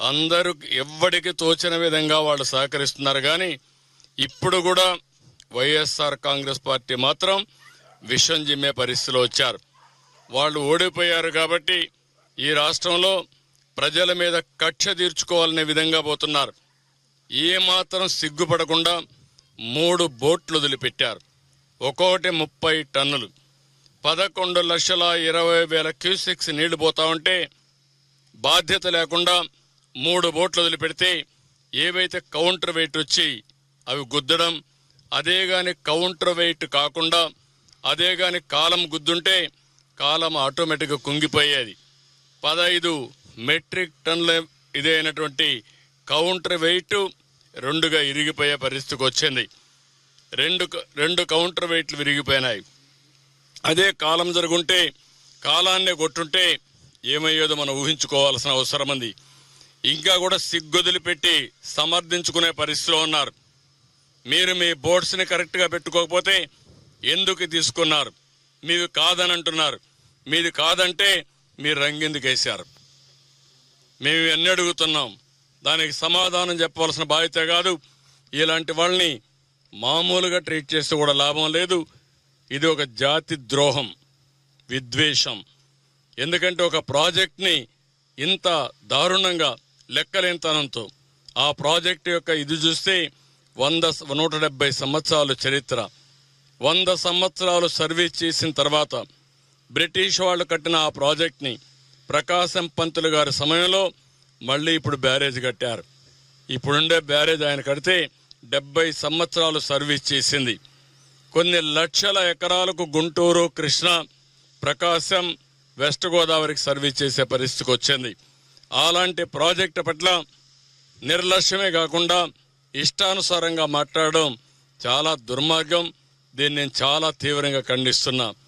అందరూ ఎవ్వడికి తోచిన విధంగా వాళ్ళు సహకరిస్తున్నారు. కానీ ఇప్పుడు కూడా వైఎస్ఆర్ కాంగ్రెస్ పార్టీ మాత్రం విషం జిమ్మే పరిస్థితిలో వచ్చారు. వాళ్ళు ఓడిపోయారు కాబట్టి ఈ రాష్ట్రంలో ప్రజల మీద కక్ష తీర్చుకోవాలనే విధంగా పోతున్నారు. ఏమాత్రం సిగ్గుపడకుండా మూడు బోట్లు వదిలిపెట్టారు. ఒక్కొక్కటి ముప్పై టన్నులు. పదకొండు లక్షల ఇరవై వేల క్యూసెక్స్ నీళ్ళు పోతా ఉంటే బాధ్యత లేకుండా మూడు బోట్లు వదిలిపెడితే ఏవైతే కౌంటర్ వెయిట్ వచ్చి అవి గుద్దడం అదే గాని కౌంటర్ వెయిట్ కాకుండా అదే గాని కాలం గుద్దుంటే కాలం ఆటోమేటిక్గా కుంగిపోయేది. పదహైదు మెట్రిక్ టన్ల ఇదైనటువంటి కౌంటర్ వెయిట్ రెండుగా ఇరిగిపోయే పరిస్థితికి వచ్చింది. రెండు రెండు కౌంటర్ వెయిట్లు విరిగిపోయినాయి. అదే కాలం జరుగుంటే కాలాన్నే కొట్టుంటే ఏమయ్యేదో మనం ఊహించుకోవాల్సిన అవసరం ఉంది. ఇంకా కూడా సిగ్గుదిలి పెట్టి సమర్థించుకునే పరిస్థితిలో ఉన్నారు. మీరు మీ బోర్డ్స్ని కరెక్ట్గా పెట్టుకోకపోతే ఎందుకు తీసుకున్నారు? మీది కాదని అంటున్నారు మీది కాదంటే మీరు రంగిందుకేశారు మేము ఎన్ని అడుగుతున్నాం? దానికి సమాధానం చెప్పవలసిన బాధ్యత కాదు. ఇలాంటి వాళ్ళని మామూలుగా ట్రీట్ చేస్తే కూడా లాభం లేదు. ఇది ఒక జాతి ద్రోహం విద్వేషం. ఎందుకంటే ఒక ప్రాజెక్ట్ని ఇంత దారుణంగా లెక్కలేనితనంతో ఆ ప్రాజెక్ట్ యొక్క ఇది చూస్తే వంద నూట డెబ్బై సంవత్సరాలు చరిత్ర. వంద సంవత్సరాలు సర్వీస్ చేసిన తర్వాత బ్రిటిష్ వాళ్ళు కట్టిన ఆ ప్రాజెక్ట్ని ప్రకాశం పంతులు గారి సమయంలో మళ్ళీ ఇప్పుడు బ్యారేజ్ కట్టారు. ఇప్పుడుండే బ్యారేజ్ ఆయన కడితే డెబ్బై సంవత్సరాలు సర్వీస్ చేసింది. కొన్ని లక్షల ఎకరాలకు గుంటూరు కృష్ణ ప్రకాశం వెస్ట్ గోదావరికి సర్వీస్ చేసే పరిస్థితికి వచ్చింది. అలాంటి ప్రాజెక్టు పట్ల నిర్లక్ష్యమే కాకుండా ఇష్టానుసారంగా మాట్లాడడం చాలా దుర్మార్గం. దీన్ని నేను చాలా తీవ్రంగా ఖండిస్తున్నా.